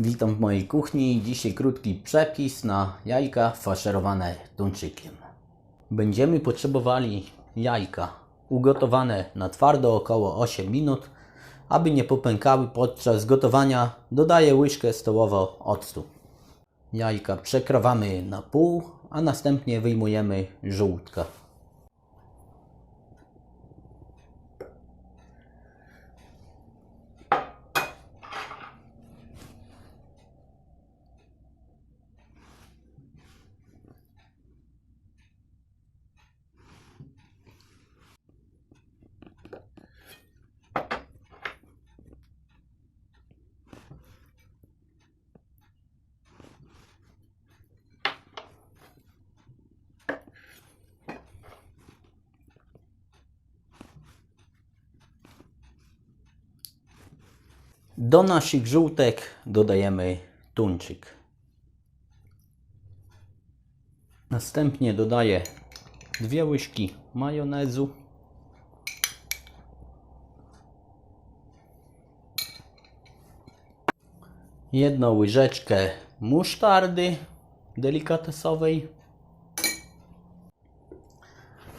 Witam w mojej kuchni. Dzisiaj krótki przepis na jajka faszerowane tuńczykiem. Będziemy potrzebowali jajka ugotowane na twardo około 8 minut. Aby nie popękały podczas gotowania, dodaję łyżkę stołową octu. Jajka przekrawamy na pół, a następnie wyjmujemy żółtka. Do naszych żółtek dodajemy tuńczyk. Następnie dodaję dwie łyżki majonezu. Jedną łyżeczkę musztardy delikatesowej.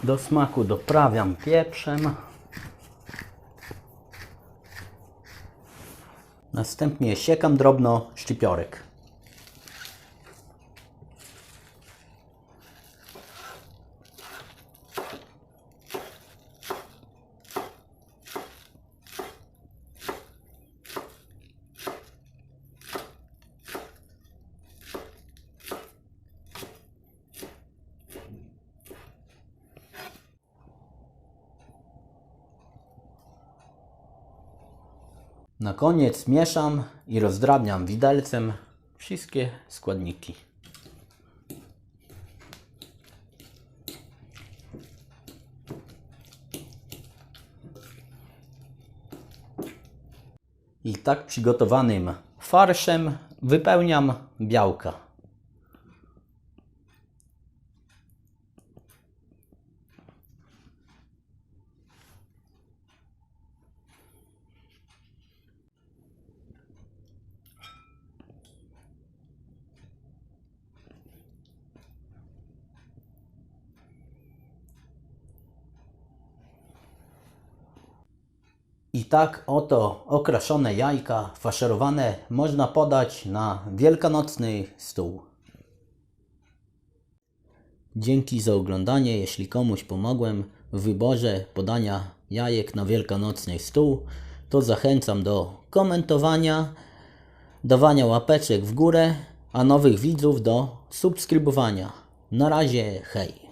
Do smaku doprawiam pieprzem. Następnie siekam drobno szczypiorek. Na koniec mieszam i rozdrabniam widelcem wszystkie składniki. I tak przygotowanym farszem wypełniam białka. I tak oto okraszone jajka faszerowane można podać na wielkanocny stół. Dzięki za oglądanie. Jeśli komuś pomogłem w wyborze podania jajek na wielkanocny stół, to zachęcam do komentowania, dawania łapeczek w górę, a nowych widzów do subskrybowania. Na razie, hej!